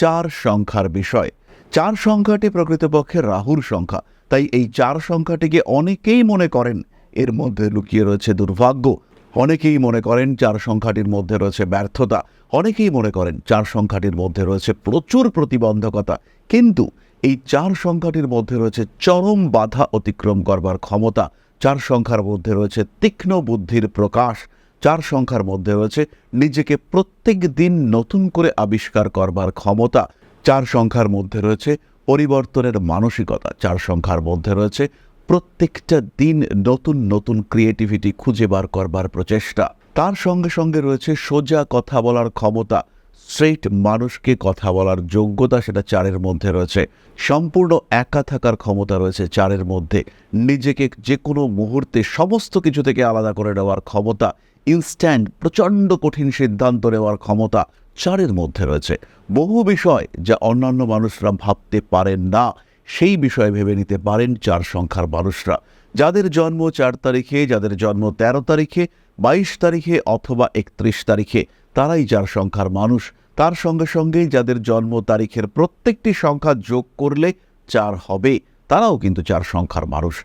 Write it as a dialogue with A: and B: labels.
A: চার সংখ্যার বিষয়। চার সংখ্যাটি প্রকৃতপক্ষে রাহুর সংখ্যা, তাই এই চার সংখ্যাটিকে অনেকেই মনে করেন এর মধ্যে লুকিয়ে রয়েছে দুর্ভাগ্য। অনেকেই মনে করেন চার সংখ্যাটির মধ্যে রয়েছে ব্যর্থতা। অনেকেই মনে করেন চার সংখ্যাটির মধ্যে রয়েছে প্রচুর প্রতিবন্ধকতা। কিন্তু এই চার সংখ্যাটির মধ্যে রয়েছে চরম বাধা অতিক্রম করবার ক্ষমতা। চার সংখ্যার মধ্যে রয়েছে তীক্ষ্ণ বুদ্ধির প্রকাশ। চার সংখ্যার মধ্যে রয়েছে নিজেকে প্রত্যেক দিন নতুন করে আবিষ্কার করবার ক্ষমতা। চার সংখ্যার মধ্যে রয়েছে পরিবর্তনের মানসিকতা। চার সংখ্যার মধ্যে রয়েছে প্রত্যেকটা দিন নতুন নতুন ক্রিয়েটিভিটি খুঁজে বার করবার প্রচেষ্টা। তার সঙ্গে সঙ্গে রয়েছে সোজা কথা বলার ক্ষমতা। স্ট্রেইট মানুষকে কথা বলার যোগ্যতা সেটা চারের মধ্যে রয়েছে। সম্পূর্ণ একা থাকার ক্ষমতা রয়েছে চারের মধ্যে। নিজেকে যে কোনো মুহূর্তে সমস্ত কিছু থেকে আলাদা করে নেওয়ার ক্ষমতা ইনস্ট্যান্ট প্রচণ্ড কঠিন সিদ্ধান্ত নেওয়ার ক্ষমতা চারের মধ্যে রয়েছে। বহু বিষয় যা অন্যান্য মানুষরা ভাবতে পারেন না, সেই বিষয়ে ভেবে নিতে পারেন চার সংখ্যার মানুষরা। যাদের জন্ম চার তারিখে, যাদের জন্ম তেরো তারিখে, বাইশ তারিখে অথবা একত্রিশ তারিখে তারাই যার সংখ্যার মানুষ। তার সঙ্গে সঙ্গে যাদের জন্ম তারিখের প্রত্যেকটি সংখ্যা যোগ করলে চার হবে, তারাও কিন্তু চার সংখ্যার মানুষ।